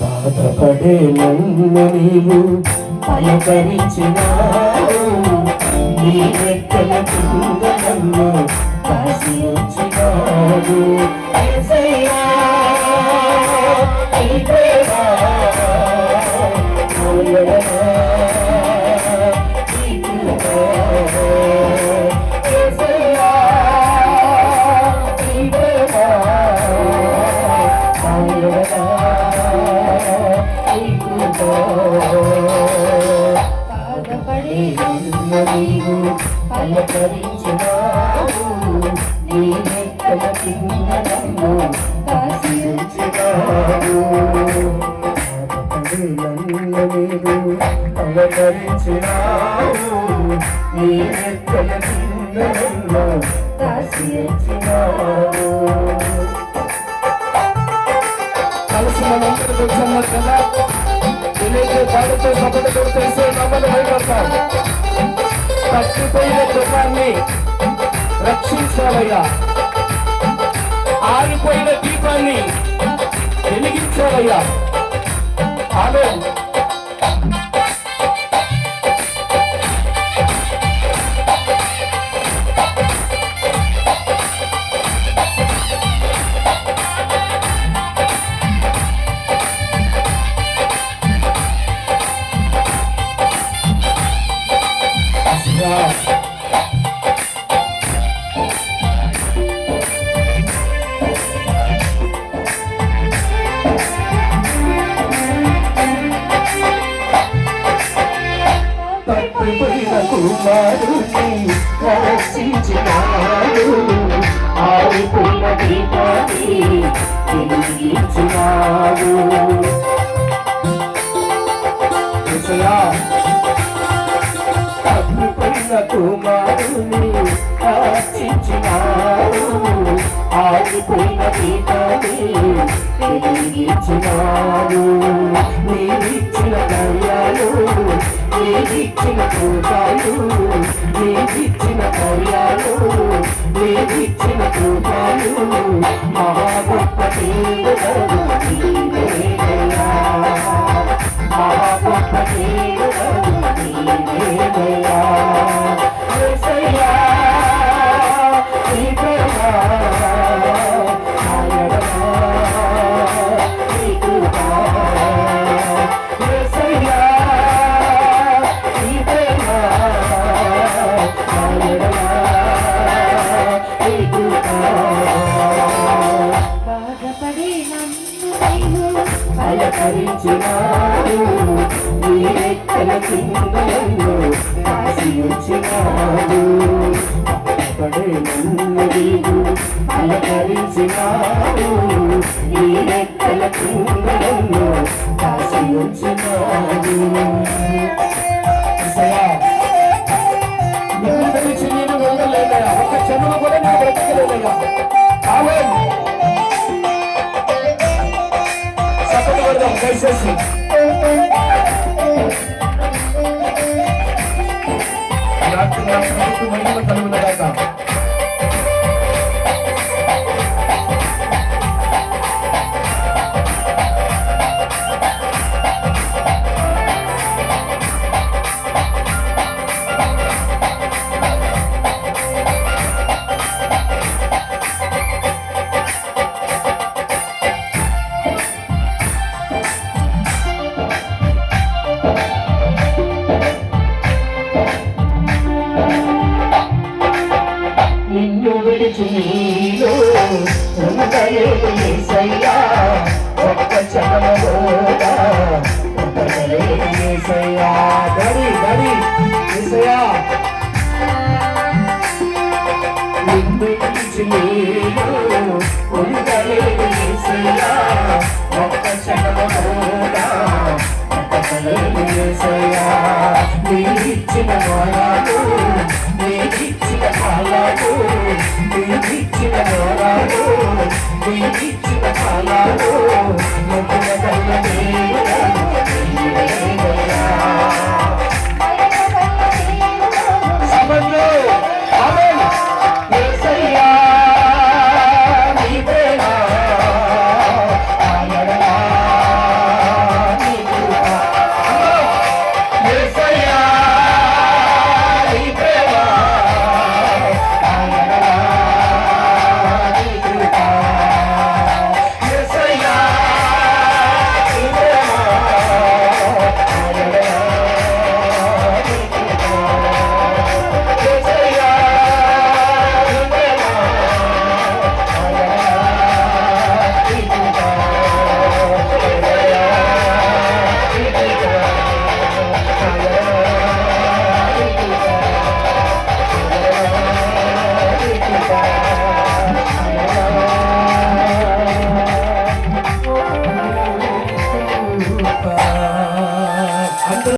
బాధపడే నన్ను నీవు పలకరించినావు. నీ రెక్కల కింద నన్ను బాధపడి నీవు పలకరించినావు నీ కింద నన్ను కాసి అలంకరించినావు నీ కింద నన్ను కలిసి మనందరూ కదా తెలియజే పాడుతూ సభలు కొడితేసే నమ్మలు భయపడతాం తప్పిపోయిన గృహాన్ని రక్షించాలయ్యా. ఆరిపోయిన దీపాన్ని వెలిగించాలయ్యా. ఆమె కుమారుని రక్షించినాడు ఆరిపోయిన దీపాన్ని తిరిగించినాడు రక్షించినాడు ఆరిపోయిన దీపాన్ని వెలిగించినాడు నీవిచ్చిన దయ్యాలు నీవిచ్చిన కృపాలు నీవిచ్చిన కార్యాలు నీవిచ్చిన కృపాలు మహా గొప్ప దేవుడు పలకరించినాడు నీ రెక్కల కింద నన్ను కాసి నన్ను నీవు పలకరించినాడు నీ రెక్కల కూడా Thank you, Mandela Kalu Nagasa. నీలో ఉండలేదు యేసయ్యా ఒక్క క్షణములోగా ఉండలేదు యేసయ్యా గడి గడి యేసయ్యా నిన్ను కళ్ళలో ఎప్పుడ కళ్ళ